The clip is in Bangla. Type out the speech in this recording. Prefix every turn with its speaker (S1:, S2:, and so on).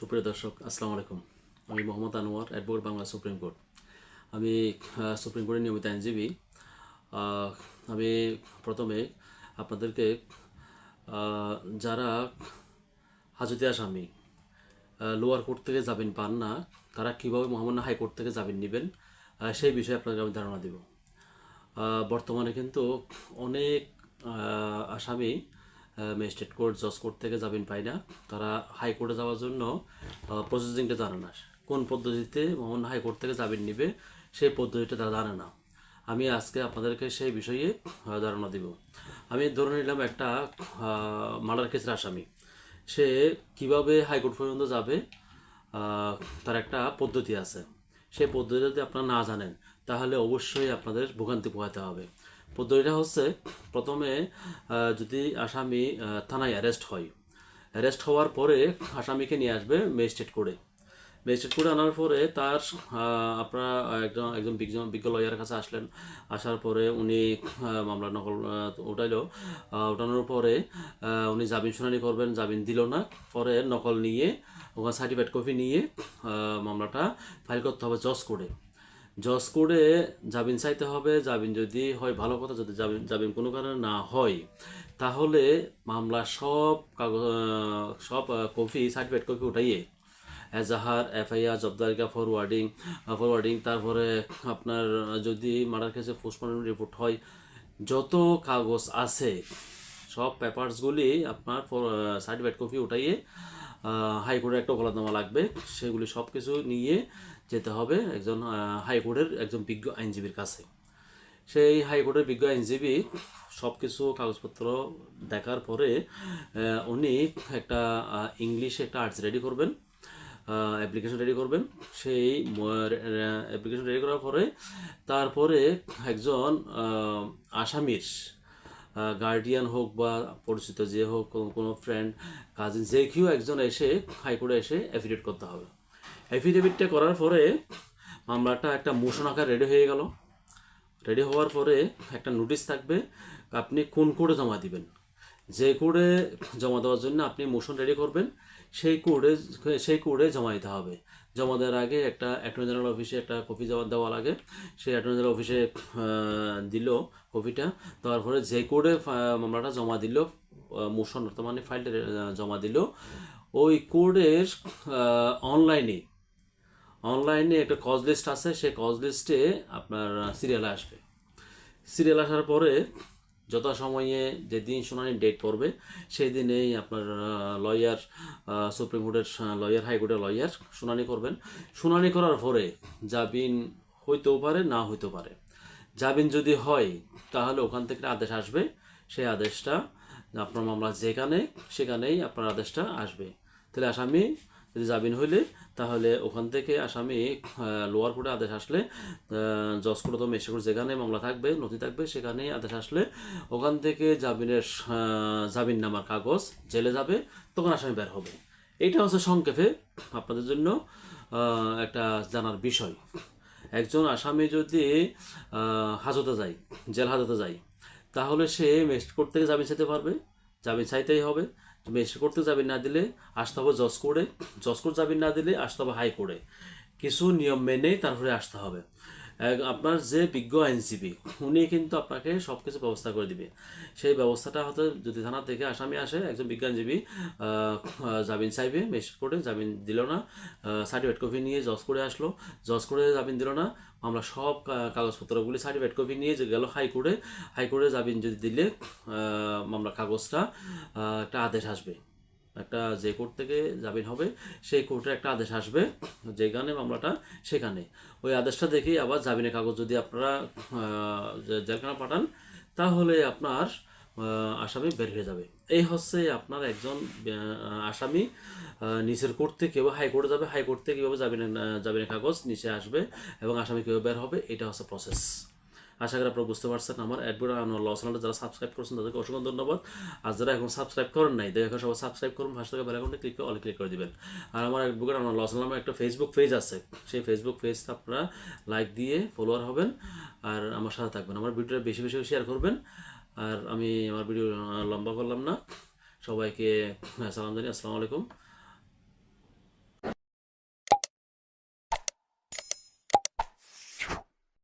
S1: সুপ্রিয় দর্শক, আসসালামু আলাইকুম। আমি Mohammad Anwar, advocate Bangla supreme court. আমি সুপ্রিম কোর্টের নিয়মিত আইনজীবী। আমি প্রথমে আপনাদেরকে যারা হাজতে আসামি লোয়ার কোর্ট থেকে জামিন পান না, তারা কীভাবে মহামান্য হাইকোর্ট থেকে জামিন নেবেন সেই বিষয়ে আপনাদের আমি ধারণা দেব। বর্তমানে কিন্তু অনেক আসামি ম্যাজিস্ট্রেট কোর্ট, জজ কোর্ট থেকে জামিন পায় না। তারা হাইকোর্টে যাওয়ার জন্য প্রসেসিংটা জানে না। কোন পদ্ধতিতে মহামান্য হাইকোর্ট থেকে জামিন নেবে, সেই পদ্ধতিটা তারা জানে না। আমি আজকে আপনাদেরকে সেই বিষয়ে ধারণা দিব। আমি ধরে নিলাম একটা মার্ডার কেসের আসামি। সে কীভাবে হাইকোর্ট পর্যন্ত যাবে তার একটা পদ্ধতি আছে। সেই পদ্ধতি যদি আপনারা না জানেন, তাহলে অবশ্যই আপনাদের ভোগান্তি পোহাতে হবে। পদ্ধতিটা হচ্ছে প্রথমে যদি আসামি থানায় অ্যারেস্ট হয়। অ্যারেস্ট হওয়ার পরে আসামিকে নিয়ে আসবে ম্যাজিস্ট্রেট কোর্টে ম্যাজিস্ট্রেট করে আনার পরে তার আপনারা একজন একজন বিজ্ঞ লয়ারের কাছে আসলেন। আসার পরে উনি মামলা নকল উঠাইলো। উঠানোর পরে উনি জামিন শুনানি করবেন, জামিন দিল না। পরে নকল নিয়ে, ওখানে সার্টিফিকেট কপি নিয়ে মামলাটা ফাইল করতে হবে জজ কোর্টে জজ কোর্টে জামিন চাইতে হবে, জামিন যদি হয় ভালো কথা, যদি জামিন জামিন কোনো কারণে না হয়, তাহলে মামলা সব কাগজ সব কপি, সার্টিফিকেট কপি উঠাইয়ে এজাহার, এফআইআর, জবদারিকা ফরওয়ার্ডিং ফরওয়ার্ডিং তারপরে আপনার যদি মার্ডার কেসে পোস্টমর্টম রিপোর্ট হয়, যত কাগজ আছে, সব পেপারসগুলি আপনার সার্টিফিকেট কপি উঠাইয়ে হাইকোর্টের একটা ওকালতনামা লাগবে। সেগুলি সব কিছু নিয়ে যেতে হবে একজন হাইকোর্টের একজন বিজ্ঞ আইনজীবীর কাছে। সেই হাইকোর্টের বিজ্ঞ আইনজীবী সব কিছু কাগজপত্র দেখার পরে উনি একটা ইংলিশে একটা আর্টস রেডি করবেন অ্যাপ্লিকেশন রেডি করবেন। সেই অ্যাপ্লিকেশন রেডি করার পরে, তারপরে একজন আসামির গার্ডিয়ান হোক বা পরিচিত যে হোক, কোনো- ফ্রেন্ড কাজিন যে কেউ একজন এসে হাইকোর্টে এসে অ্যাফিডেভিট করতে হবে। অ্যাফিডেভিটটা করার পরে মামলাটা একটা মোশন আকার রেডি হয়ে গেল। রেডি হওয়ার পরে একটা নোটিশ থাকবে, আপনি কোন কোর্টে জমা দিবেন। যে কোর্টে জমা দেওয়ার জন্য আপনি মোশন রেডি করবেন। সেই কোডে সেই কোডে জমা দিতে হবে। জমা দেওয়ার আগে একটা অ্যাটর্নি জেনারেল অফিসে একটা কপি জমা দেওয়া লাগে। সেই অ্যাটর্নি জেনারেল অফিসে দিল কপিটা দেওয়ার পরে যে ফা- মামলাটা জমা দিল মোশন বর্তমানে ফাইলটা জমা দিল, ওই কোডের অনলাইনে অনলাইনে একটা কজ লিস্ট আছে। সেই কজ লিস্টে আপনার সিরিয়ালে আসবে। সিরিয়াল আসার পরে যথাসময়ে যে দিন শুনানির ডেট পড়বে, সেই দিনেই আপনার লয়ার সুপ্রিম কোর্টের লয়ার হাইকোর্টের লয়ার শুনানি করবেন। শুনানি করার পরে জামিন হইতেও পারে, না হইতেও পারে। জামিন যদি হয়, তাহলে ওখান থেকে আদেশ আসবে। সেই আদেশটা আপনার মামলা যেখানে, সেখানেই আপনার আদেশটা আসবে। তাহলে আসামি যদি জামিন হইলে, তাহলে ওখান থেকে আসামি লোয়ার কোর্টে আদেশ আসলে জজ কোর্ট অথবা মেসে যেখানে মামলা থাকবে, নথি থাকবে, সেখানেই আদেশ আসলে ওখান থেকে জামিনের জামিন নামার কাগজ জেলে যাবে, তখন আসামি বের হবে। এইটা হচ্ছে সংক্ষেপে আপনাদের জন্য একটা জানার বিষয়। একজন আসামি যদি হাজতে যায়, জেল হাজতে যায়, তাহলে সে মেস্ট কোর্ট থেকে জামিন চাইতে পারবে, জামিন চাইতেই হবে। মেস্ট এসে করতে যাবে না দিলে আসতে হবে জজ করে জজ কোর্ট যাবে না দিলে আসতে হবে হাই কোর্টে কিছু নিয়ম মেনে তারপরে আসতে হবে। আপনার যে বিজ্ঞ আইনজীবী উনি কিন্তু আপনাকে সব কিছু ব্যবস্থা করে দিবে। সেই ব্যবস্থাটা হয়তো যদি থানা থেকে আসামি আসে একজন বিজ্ঞ আইনজীবী আহ, আহ, জামিন চাইবে ম্যাজিস্ট্রেট কোর্টে জামিন দিল না সার্টিফিকেট কপি নিয়ে জজ করে আসলো জজ করে জামিন দিল না আমরা সব কাগজপত্রগুলি সার্টিফিকেট কপি নিয়ে যে গেল হাইকোর্টে হাইকোর্টে জামিন যদি দিলে মামলা কাগজটা একটা আদেশ আসবে। একটা যে কোর্ট থেকে জামিন হবে, সেই কোর্টের একটা আদেশ আসবে যেখানে মামলাটা সেখানে। ওই আদেশটা দেখেই আবার জামিনের কাগজ যদি আপনারা জেলখানা পাঠান, তাহলে আপনার আসামি বের হয়ে যাবে। এই হচ্ছে আপনার একজন আসামি নিচের কোর্ট থেকে হাইকোর্টে যাবে, হাইকোর্ট থেকে কীভাবে জামিনের জামিনের কাগজ নিচে আসবে এবং আসামি কীভাবে বের হবে, এটা হচ্ছে প্রসেস আশা করি আপনারা বুঝতে পারছেন আমার অ্যাডভোকেট আনোয়ার চ্যানেলটা যারা সাবস্ক্রাইব করছেন তাদেরকে অসংখ্য ধন্যবাদ। আর যারা এখন সাবস্ক্রাইব করেন নাই দেখে সবাই সাবস্ক্রাইব করুন, ফার্স্ট থেকে বেল আইকনটা ক্লিক করে অল ক্লিক করে দিবেন। আর আমার অ্যাডভোকেট আনোয়ার চ্যানেল নামে একটা ফেসবুক পেজ আছে। সেই ফেসবুক পেজটা আপনারা লাইক দিয়ে ফলোয়ার হবেন আর আমার সাথে থাকবেন। আমার ভিডিওটা বেশি বেশি শেয়ার করবেন। আর আমি আমার ভিডিও লম্বা করলাম না। সবাইকে, সালাম জানি আসসালামু আলাইকুম।